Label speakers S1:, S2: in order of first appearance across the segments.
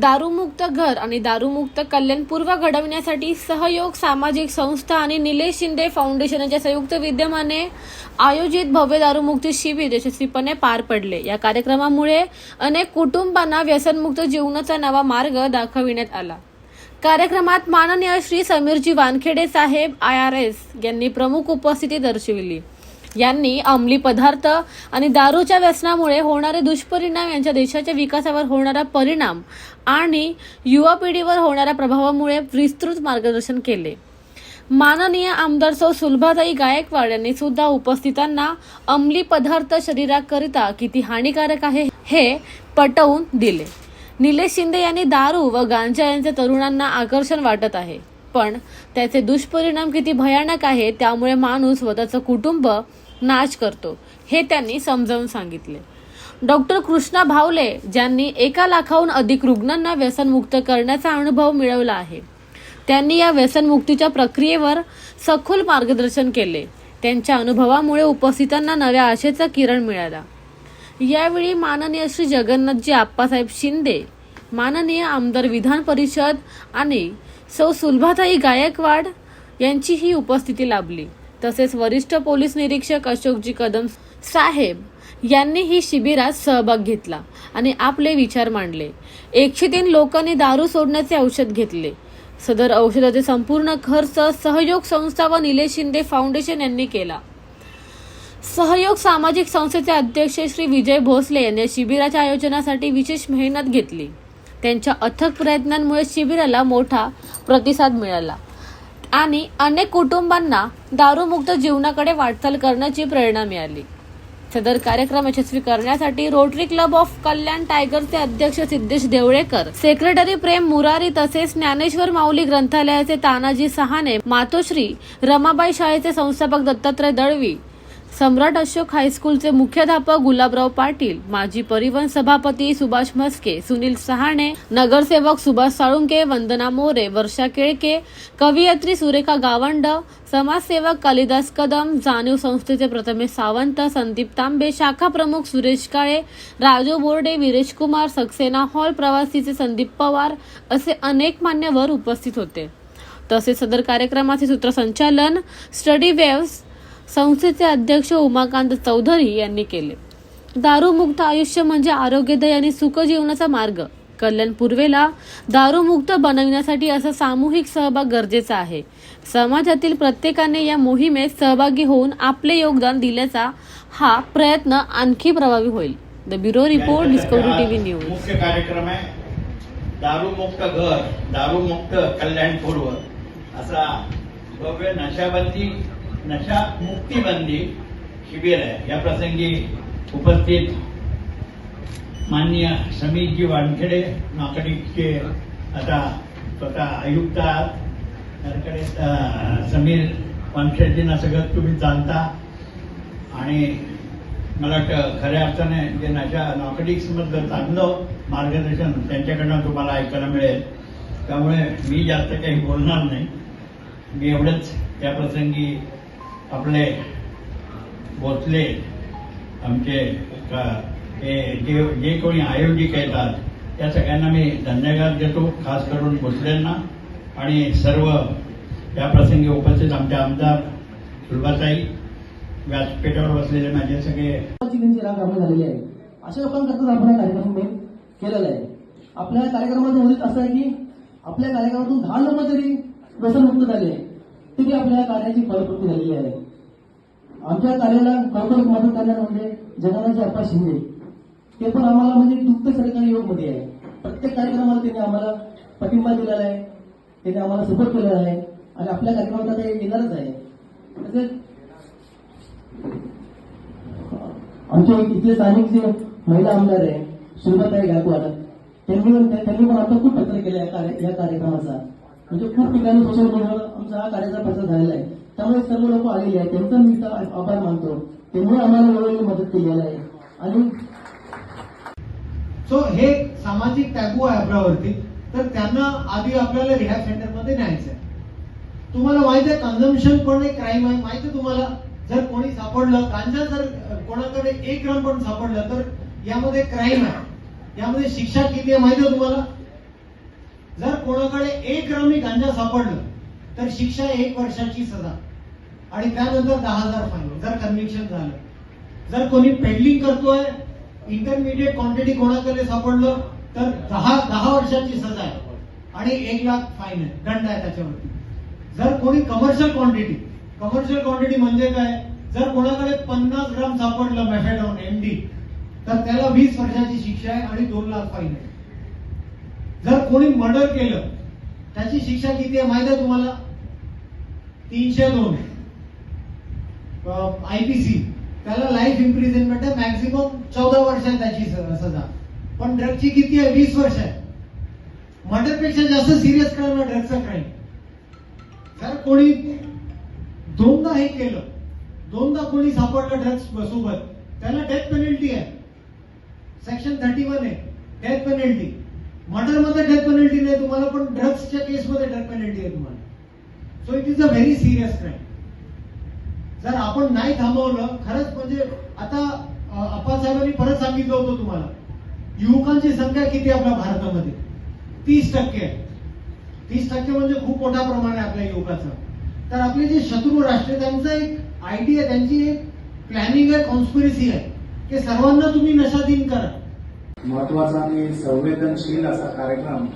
S1: दारूमुक्त घर आणि दारूमुक्त कल्याण पूर्व घडविण्यासाठी सहयोग सामाजिक संस्था आणि निलेश शिंदे फाउंडेशनच्या संयुक्त विद्यमाने आयोजित भव्य दारूमुक्ती शिबिर यशस्वीपणे पार पडले. या कार्यक्रमामुळे अनेक कुटुंबांना व्यसनमुक्त जीवनाचा नवा मार्ग दाखविण्यात आला. कार्यक्रमात माननीय श्री समीरजी वानखेडे साहेब आय आर एस यांनी प्रमुख उपस्थिती दर्शविली. यांनी अंमली पदार्थ आणि दारूच्या व्यसनामुळे होणारे दुष्परिणाम यांच्या देशाच्या विकासावर होणारा परिणाम आणि युवा पिढीवर होणाऱ्या प्रभावामुळे विस्तृत मार्गदर्शन केले. माननीय आमदार सौ सुलभाताई गायकवाड यांनी सुद्धा उपस्थितांना अंमली पदार्थ शरीराकरिता किती हानिकारक आहे हे पटवून दिले. निलेश शिंदे यांनी दारू व गांजा यांचे तरुणांना आकर्षण वाटत आहे. पण त्याचे दुष्परिणाम किती भयानक आहे त्यामुळे माणूस स्वतःचं कुटुंब नाश करतो हे त्यांनी समजावून सांगितले. डॉक्टर कृष्णा भावले ज्यांनी एका लाखाहून अधिक रुग्णांना व्यसनमुक्त करण्याचा अनुभव मिळवला आहे. त्यांनी या व्यसनमुक्तीच्या प्रक्रियेवर सखोल मार्गदर्शन केले. त्यांच्या अनुभवामुळे उपस्थितांना नव्या आशेचा किरण मिळाला. यावेळी माननीय श्री जगन्नाथजी आप्पासाहेब शिंदे माननीय आमदार विधान परिषद आणि सौ सुलभाताई गायकवाड यांचीही उपस्थिती लाभली. तसेच वरिष्ठ पोलीस निरीक्षक अशोकजी कदम साहेब यांनीही शिबिरात सहभाग घेतला आणि आपले विचार मांडले. एकशे तीन लोकांनी दारू सोडण्याचे औषध घेतले. सदर औषधाचे संपूर्ण खर्च सहयोग संस्था व निलेश शिंदे फाउंडेशन यांनी केला. सहयोग सामाजिक संस्थेचे अध्यक्ष श्री विजय भोसले यांनी शिबिराच्या आयोजनासाठी विशेष मेहनत घेतली. त्यांच्या अथक प्रयत्नांमुळे शिबिराला मोठा प्रतिसाद मिळाला. आणि अनेक कुटुंबांना दारूमुक्त जीवनाकडे वाटचाल करण्याची प्रेरणा मिळाली. सदर कार्यक्रम यशस्वी करण्यासाठी रोटरी क्लब ऑफ कल्याण टायगरचे अध्यक्ष सिद्धेश देवळेकर सेक्रेटरी प्रेम मुरारी तसेच ज्ञानेश्वर माऊली ग्रंथालयाचे तानाजी सहाने मातोश्री रमाबाई शाळेचे संस्थापक दत्तात्रय दळवी सम्राट अशोक हायस्कूलचे मुख्याध्यापक गुलाबराव पाटील माजी परिवहन सभापती सुभाष म्हस्के सुनील सहाणे नगरसेवक सुभाष साळुंके वंदना मोरे वर्षा केळके कवयित्री सुरेखा गावंड समाजसेवक कालिदास कदम जाणीव संस्थेचे प्रथमेश सावंत संदीप तांबे शाखा प्रमुख सुरेश काळे राजू बोर्डे विरेश कुमार सक्सेना हॉल प्रवासीचे संदीप पवार असे अनेक मान्यवर उपस्थित होते. तसेच सदर कार्यक्रमाचे सूत्रसंचालन स्टडी वेव्स संस्थेचे अध्यक्ष उमाकांत चौधरी यांनी केले. दारूमुक्त आयुष्य म्हणजे आरोग्यदायी आणि सुख जीवनाचा मार्ग. कल्याण पूर्वेला दारूमुक्त बनविण्यासाठी असा सामूहिक सहभाग गरजेचा आहे. समाजातील प्रत्येकाने या मोहिमेत सहभागी होऊन आपले योगदान दिल्याचा हा प्रयत्न आणखी प्रभावी होईल. The bureau report Discovery TV news.
S2: मुख्य कार्यक्रम आहे दारूमुक्त घर दारूमुक्त कल्याण पूर्व. असा भव्य नशाबंदी नशा मुक्तीबंदी शिबिर आहे. या प्रसंगी उपस्थित माननीय समीरजी वानखेडे नाकडीचे आता स्वतः आयुक्त आहात. त्याकडे समीर वानखेडेजींना सगळं तुम्ही जाणता. आणि मला वाटतं खऱ्या अर्थाने जे नशा नॉकडिक्स चांगलं मार्गदर्शन त्यांच्याकडनं तुम्हाला ऐकायला मिळेल. त्यामुळे मी जास्त काही बोलणार नाही. मी एवढंच त्या प्रसंगी आपले भोसले आमचे का हे जे जे कोणी आयोजक येतात त्या सगळ्यांना मी धन्यवाद देतो खास करून भोसलेंना आणि सर्व या प्रसंगी उपस्थित आमचे आमदार सुलभाताई. व्यासपीठावर बसलेले माझे सगळे
S3: लोकांची त्यांची झालेली आहे. अशा लोकांकरताच आपण हा कार्यक्रम केलेला आहे. आपल्या कार्यक्रमाचं उद्देश असं आहे की आपल्या कार्यक्रमातून दहा लोक तरी व्यसनमुक्त झाले तरी आपल्या कार्याची फलपूर्ती झालेली आहे. आमच्या कार्याला खरोखर मदत करणार म्हणजे जगन्नाथजी अप्पा शिंदे. ते पण आम्हाला म्हणजे दुःख सरकारी मध्ये आहे. प्रत्येक कार्यक्रमाला त्यांनी आम्हाला पाठिंबा दिलेला आहे. त्यांनी आम्हाला सपोर्ट केलेला आहे. आणि आपल्या कार्यक्रमात आता येणारच आहे. तसेच आमचे इथले स्थानिक जे महिला आमदार आहे सुलभाताई गायकवाड त्यांनी पण त्यांनी पण आमचा खूप पत्र केला या कार्य- या कार्यक्रमाचा. म्हणजे खूप ठिकाणी सोशल मीडियावर आमचा हा कार्याचा प्रसार झालेला आहे. त्यामुळे सर्व लोक आलेले आहेत. त्यांचा मी आभार मानतो. त्यामुळे आम्हाला वेळोवेळी मदत केलेली आहे. आणि
S4: सो हे सामाजिक टॅबू आहे आपल्यावरती तर त्यांना आधी आपल्याला रिहॅब सेंटरमध्ये न्यायचं आहे तुम्हाला माहिती आहे कन्झम्पशन पण एक क्राईम आहे. माहिती आहे तुम्हाला? जर कोणी सापडलं गांजा जर कोणाकडे एक ग्राम पण सापडलं तर यामध्ये क्राईम आहे. यामध्ये शिक्षा किती आहे माहिती आहे तुम्हाला? जर कोणाकडे एक ग्रामी गांजा सापडलं तर शिक्षा एक वर्षाची सजा. आणि त्यानंतर दहा हजार फाईन जर कन्व्हिक्शन झालं. जर कोणी पेडलिंग करतोय इंटरमिडिएट क्वांटिटी कोणाकडे सापडलं तर दहा दहा वर्षाची सजा आहे. आणि एक लाख फाईन आहे दंड आहे त्याच्यावरती. जर कोणी कमर्शियल क्वांटिटी कमर्शियल क्वांटिटी म्हणजे काय? जर कोणाकडे पन्नास ग्राम सापडलं मेफेडॉन एमडी तर त्याला वीस वर्षाची शिक्षा आहे आणि दोन लाख फाईन आहे. जर कोणी मर्डर केलं त्याची शिक्षा किती आहे माहिती आहे तुम्हाला? तीनशे दोन. आयपीसी त्याला लाईफ इम्प्रिझनमेंट आहे मॅक्झिमम चौदा वर्ष आहे त्याची स- सजा. पण ड्रगची किती आहे? वीस वर्ष आहे. मर्डरपेक्षा जास्त सिरियस क्राईम आहे ड्रगचा क्राईम जर कोणी दोनदा हे केलं दोनदा कोणी सापडलं ड्रग्स सोबत त्याला डेथ पेनल्टी आहे. सेक्शन थर्टी वन आहे डेथ पेनल्टी मर्डरमध्ये डेथ पेनल्टी नाही तुम्हाला पण ड्रग्सच्या केसमध्ये डेथ पेनल्टी आहे तुम्हाला. So it is a very serious crime जर आपण नाही थांबवलं खरंच म्हणजे आता अप्पासाहेबांनी परत सांगितलं होतं तुम्हाला युवकांची संख्या किती आपल्या भारतामध्ये? तीस टक्के आहे. तीस टक्के म्हणजे खूप मोठा प्रमाण आहे आपल्या युवकाचं. तर आपले जे शत्रू राष्ट्र त्यांचं एक आयडिया त्यांची एक प्लॅनिंग आहे कॉन्स्पिरसी आहे की सर्वांना तुम्ही नशाधीन करा.
S5: महत्त्वाचा आणि संवेदनशील असा कार्यक्रम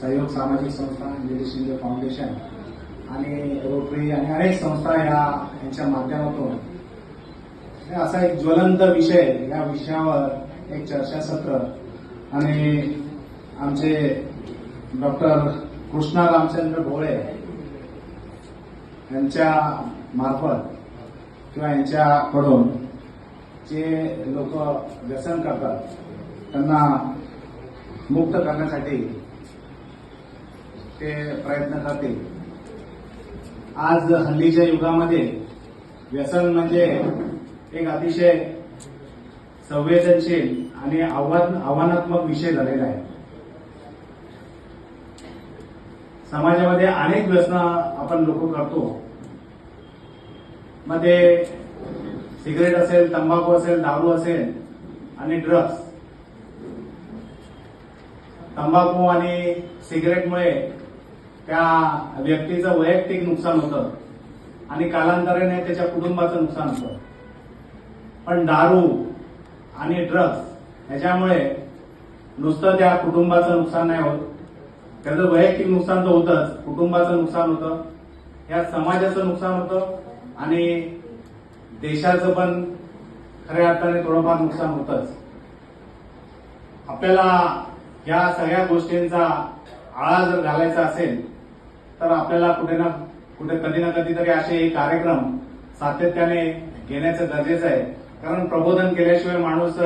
S5: सहयोग सामाजिक संस्था निधी शिंदे फाउंडेशन आणि रोटरी आणि अनेक संस्था ह्या यांच्या माध्यमातून असा एक ज्वलंत विषय या विषयावर एक चर्चासत्र आणि आमचे डॉक्टर कृष्णा रामचंद्र भोळे यांच्या मार्फत किंवा यांच्याकडून जे लोक व्यसन करतात त्यांना मुक्त करण्यासाठी ते प्रयत्न करतील. आज हल्लीच्या युगामध्ये व्यसन म्हणजे एक अतिशय संवेदनशील आणि आव्हान आव्हानात्मक विषय झालेला आहे. समाजामध्ये अनेक व्यसन आपण लोक करतो. मध्ये सिगरेट असेल तंबाखू असेल दारू असेल आणि ड्रग्स तंबाखू आणि सिगरेटमुळे त्या व्यक्तीचं वैयक्तिक नुकसान होतं. आणि कालांतराने त्याच्या कुटुंबाचं नुकसान होतं. पण दारू आणि ड्रग्स ह्याच्यामुळे नुसतं त्या कुटुंबाचं नुकसान नाही होत. त्याचं वैयक्तिक नुकसान तर होतंच. कुटुंबाचं नुकसान होतं. या समाजाचं नुकसान होतं. आणि देशाचं पण खऱ्या अर्थाने थोडंफार नुकसान होतंच. आपल्याला या सगळ्या गोष्टींचा आळा जर घालायचा असेल तर आपल्याला कुठे ना कुठे कधी ना कधीतरी असे कार्यक्रम सातत्याने घेण्याचं गरजेचं आहे. कारण प्रबोधन केल्याशिवाय माणूस